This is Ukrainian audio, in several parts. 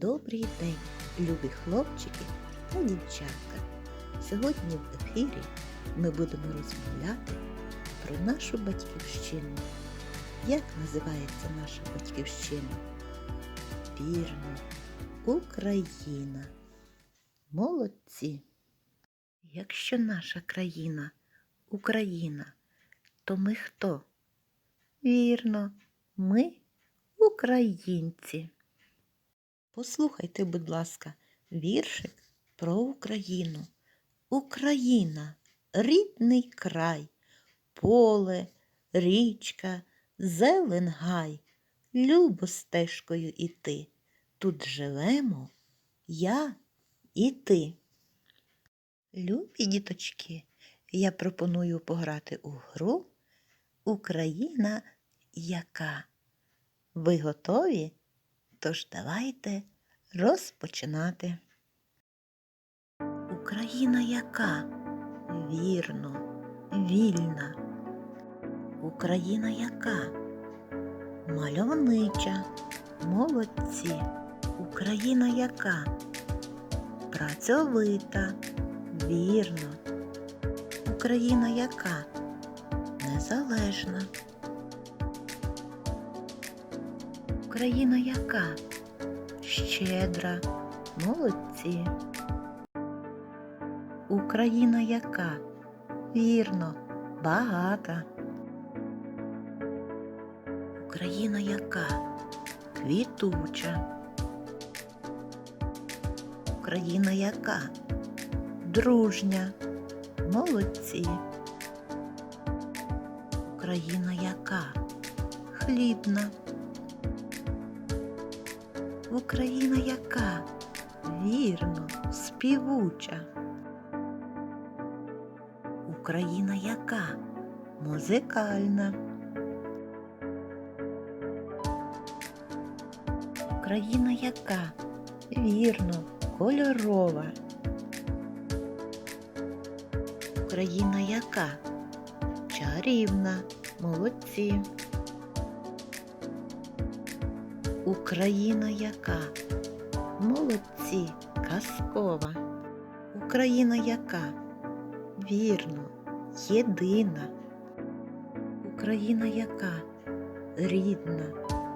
Добрий день, любі хлопчики та дівчатка. Сьогодні в ефірі ми будемо розмовляти про нашу батьківщину. Як називається наша батьківщина? Вірно, Україна. Молодці. Якщо наша країна Україна, то ми хто? Вірно, ми українці. Послухайте, будь ласка, віршик про Україну. Україна рідний край, поле, річка, зелен гай, любо стежкою іти. Тут живемо я і ти. Любі діточки, я пропоную пограти у гру Україна яка. Ви готові? Тож давайте розпочинати. Україна яка? Вірно, вільна. Україна яка? Мальовнича, молодці. Україна яка? Працьовита, вірно. Україна яка? Незалежна. Україна яка? Щедра, молодці. Україна яка? Вірно, багата. Україна яка? Квітуча. Україна яка? Дружня. Молодці. Україна яка? Хлібна. Україна яка? Вірно, співуча. Україна яка? Музикальна. Україна яка? Вірно, кольорова. Україна яка? Чарівна. Молодці. Україна яка? Молодці, казкова. Україна яка? Вірно, єдина. Україна яка? Рідна,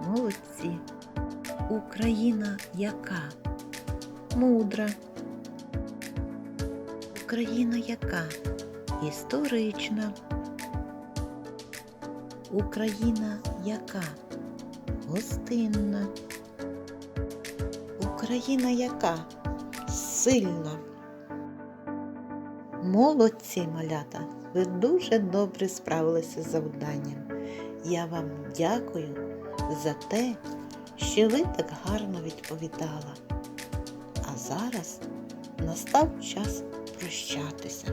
молодці. Україна яка? Мудра. Україна яка? Історична. Україна яка? Гостинна. Україна яка? Сильна. Молодці, малята! Ви дуже добре справилися з завданням. Я вам дякую за те, що ви так гарно відповідала. А зараз настав час прощатися.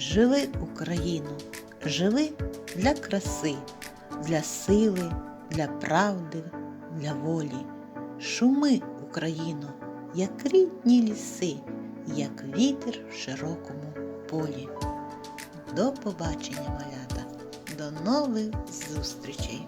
Живи Україну, живи для краси, для сили, для правди, для волі. Шуми Україну, як рідні ліси, як вітер в широкому полі. До побачення, малята, до нових зустрічей!